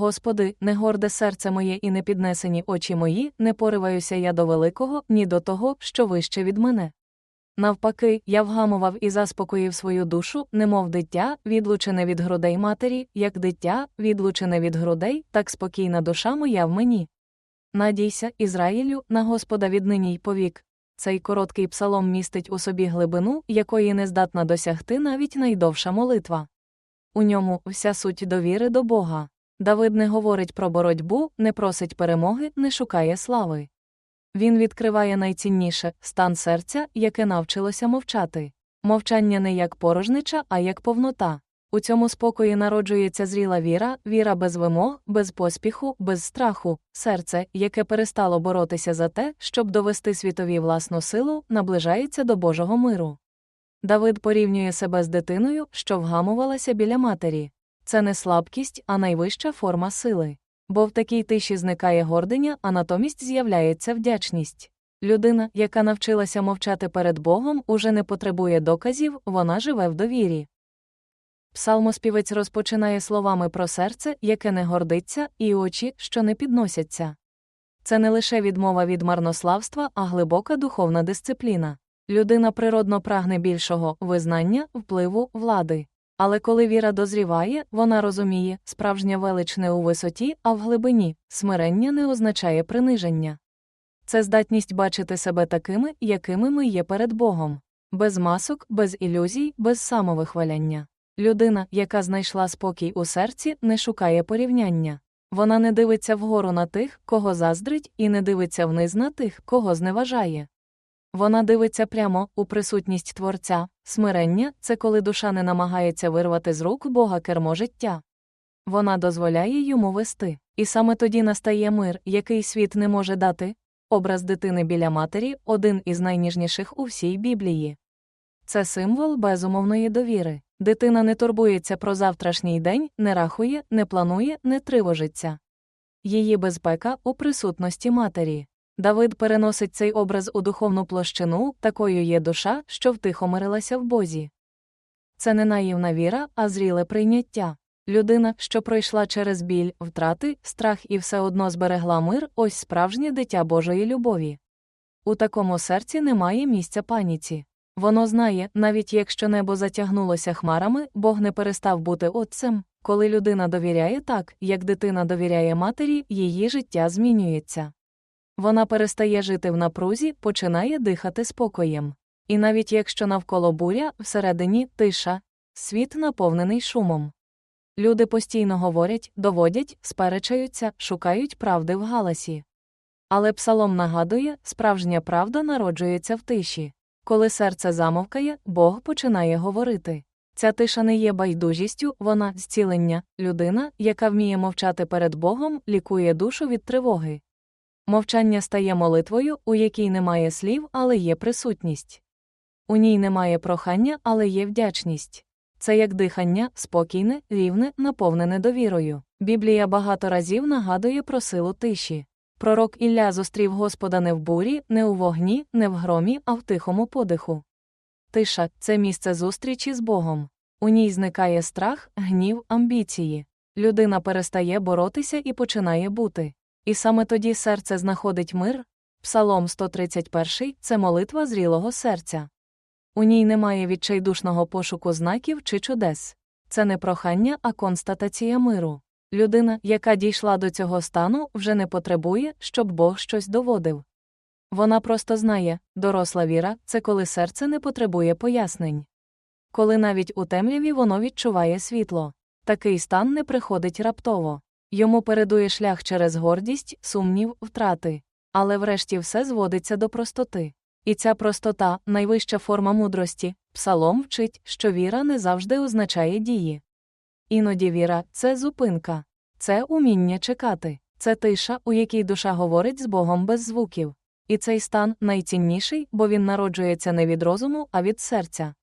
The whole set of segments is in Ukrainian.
Господи, не горде серце моє і не піднесені очі мої, не пориваюся я до великого, ні до того, що вище від мене. Навпаки, я вгамував і заспокоїв свою душу, немов дитя, відлучене від грудей матері, як дитя, відлучене від грудей, так спокійна душа моя в мені. Надійся, Ізраїлю, на Господа віднині й повік. Цей короткий псалом містить у собі глибину, якої не здатна досягти навіть найдовша молитва. У ньому вся суть довіри до Бога. Давид не говорить про боротьбу, не просить перемоги, не шукає слави. Він відкриває найцінніше стан серця, яке навчилося мовчати. Мовчання не як порожнича, а як повнота. У цьому спокої народжується зріла віра, віра без вимог, без поспіху, без страху, серце, яке перестало боротися за те, щоб довести світові власну силу, наближається до Божого миру. Давид порівнює себе з дитиною, що вгамувалася біля матері. Це не слабкість, а найвища форма сили. Бо в такій тиші зникає гординя, а натомість з'являється вдячність. Людина, яка навчилася мовчати перед Богом, уже не потребує доказів, вона живе в довірі. Псалмоспівець розпочинає словами про серце, яке не гордиться, і очі, що не підносяться. Це не лише відмова від марнославства, а глибока духовна дисципліна. Людина природно прагне більшого визнання, впливу, влади. Але коли віра дозріває, вона розуміє, справжня велич не у висоті, а в глибині, смирення не означає приниження. Це здатність бачити себе такими, якими ми є перед Богом, без масок, без ілюзій, без самовихваляння. Людина, яка знайшла спокій у серці, не шукає порівняння. Вона не дивиться вгору на тих, кого заздрить, і не дивиться вниз на тих, кого зневажає. Вона дивиться прямо у присутність Творця, смирення це коли душа не намагається вирвати з рук Бога кермо життя. Вона дозволяє йому вести, і саме тоді настає мир, який світ не може дати. Образ дитини біля матері один із найніжніших у всій Біблії. Це символ безумовної довіри. Дитина не турбується про завтрашній день, не рахує, не планує, не тривожиться. Її безпека у присутності матері. Давид переносить цей образ у духовну площину, такою є душа, що втихомирилася в Бозі. Це не наївна віра, а зріле прийняття. Людина, що пройшла через біль, втрати, страх і все одно зберегла мир, ось справжнє дитя Божої любові. У такому серці немає місця паніці. Воно знає, навіть якщо небо затягнулося хмарами, Бог не перестав бути отцем. Коли людина довіряє так, як дитина довіряє матері, її життя змінюється. Вона перестає жити в напрузі, починає дихати спокоєм. І навіть якщо навколо буря, всередині тиша, світ наповнений шумом. Люди постійно говорять, доводять, сперечаються, шукають правди в галасі. Але псалом нагадує, справжня правда народжується в тиші. Коли серце замовкає, Бог починає говорити. Ця тиша не є байдужістю, вона зцілення, людина, яка вміє мовчати перед Богом, лікує душу від тривоги. Мовчання стає молитвою, у якій немає слів, але є присутність. У ній немає прохання, але є вдячність. Це як дихання, спокійне, рівне, наповнене довірою. Біблія багато разів нагадує про силу тиші. Пророк Ілля зустрів Господа не в бурі, не у вогні, не в громі, а в тихому подиху. Тиша це місце зустрічі з Богом. У ній зникає страх, гнів, амбіції. Людина перестає боротися і починає бути. І саме тоді серце знаходить мир. Псалом 131 це молитва зрілого серця. У ній немає відчайдушного пошуку знаків чи чудес. Це не прохання, а констатація миру. Людина, яка дійшла до цього стану, вже не потребує, щоб Бог щось доводив. Вона просто знає, доросла віра це коли серце не потребує пояснень. Коли навіть у темряві воно відчуває світло. Такий стан не приходить раптово. Йому передує шлях через гордість, сумнів, втрати. Але врешті все зводиться до простоти. І ця простота найвища форма мудрості. Псалом вчить, що віра не завжди означає дії. Іноді віра це зупинка, це уміння чекати, це тиша, у якій душа говорить з Богом без звуків. І цей стан найцінніший, бо він народжується не від розуму, а від серця.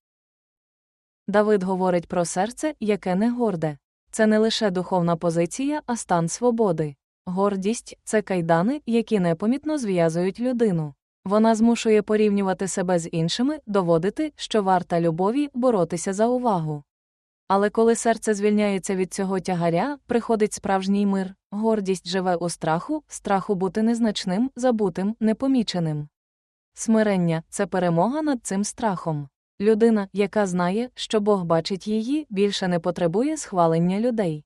Давид говорить про серце, яке не горде. Це не лише духовна позиція, а стан свободи. Гордість це кайдани, які непомітно зв'язують людину. Вона змушує порівнювати себе з іншими, доводити, що варта любові боротися за увагу. Але коли серце звільняється від цього тягаря, приходить справжній мир, гордість живе у страху, страху бути незначним, забутим, непоміченим. Смирення це перемога над цим страхом. Людина, яка знає, що Бог бачить її, більше не потребує схвалення людей.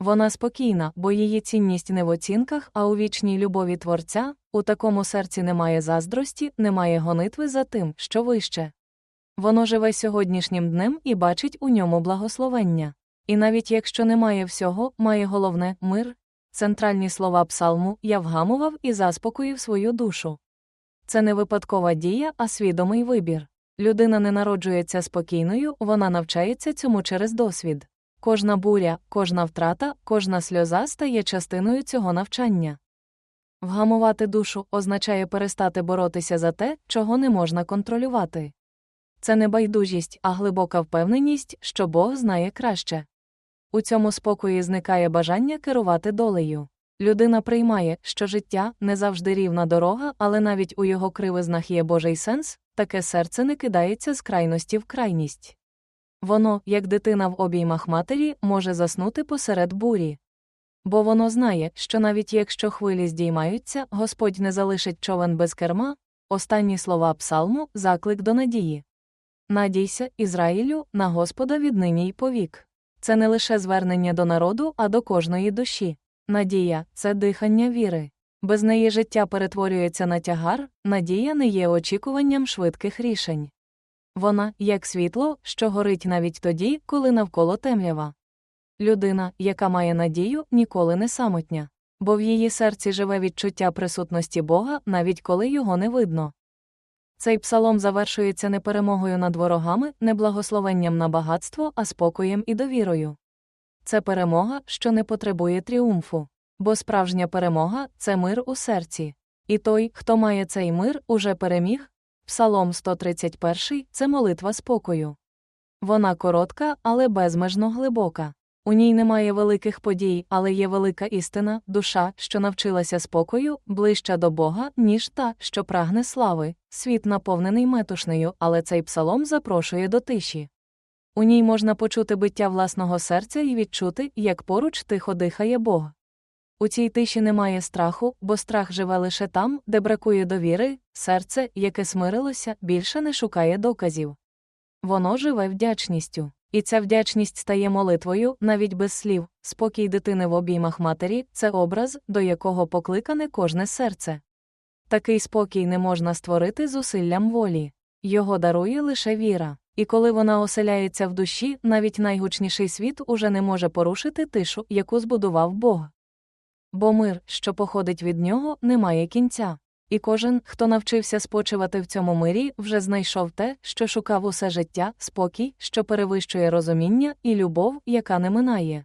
Вона спокійна, бо її цінність не в оцінках, а у вічній любові Творця, у такому серці немає заздрості, немає гонитви за тим, що вище. Воно живе сьогоднішнім днем і бачить у ньому благословення. І навіть якщо немає всього, має головне мир. Центральні слова псалму я вгамував і заспокоїв свою душу. Це не випадкова дія, а свідомий вибір. Людина не народжується спокійною, вона навчається цьому через досвід. Кожна буря, кожна втрата, кожна сльоза стає частиною цього навчання. Вгамувати душу означає перестати боротися за те, чого не можна контролювати. Це не байдужість, а глибока впевненість, що Бог знає краще. У цьому спокої зникає бажання керувати долею. Людина приймає, що життя не завжди рівна дорога, але навіть у його кривизнах є Божий сенс, таке серце не кидається з крайності в крайність. Воно, як дитина в обіймах матері, може заснути посеред бурі. Бо воно знає, що навіть якщо хвилі здіймаються, Господь не залишить човен без керма, останні слова псалму заклик до надії. Надійся, Ізраїлю, на Господа віднині й повік. Це не лише звернення до народу, а до кожної душі. Надія це дихання віри. Без неї життя перетворюється на тягар, надія не є очікуванням швидких рішень. Вона, як світло, що горить навіть тоді, коли навколо темрява. Людина, яка має надію, ніколи не самотня, бо в її серці живе відчуття присутності Бога, навіть коли його не видно. Цей псалом завершується не перемогою над ворогами, не благословенням на багатство, а спокоєм і довірою. Це перемога, що не потребує тріумфу, бо справжня перемога це мир у серці. І той, хто має цей мир, уже переміг. Псалом 131 це молитва спокою. Вона коротка, але безмежно глибока. У ній немає великих подій, але є велика істина, душа, що навчилася спокою, ближча до Бога, ніж та, що прагне слави. Світ наповнений метушнею, але цей псалом запрошує до тиші. У ній можна почути биття власного серця і відчути, як поруч тихо дихає Бог. У цій тиші немає страху, бо страх живе лише там, де бракує довіри, серце, яке смирилося, більше не шукає доказів. Воно живе вдячністю. І ця вдячність стає молитвою, навіть без слів, спокій дитини в обіймах матері це образ, до якого покликане кожне серце. Такий спокій не можна створити зусиллям волі. Його дарує лише віра. І коли вона оселяється в душі, навіть найгучніший світ уже не може порушити тишу, яку збудував Бог. Бо мир, що походить від нього, не має кінця. І кожен, хто навчився спочивати в цьому мирі, вже знайшов те, що шукав усе життя, спокій, що перевищує розуміння, і любов, яка не минає.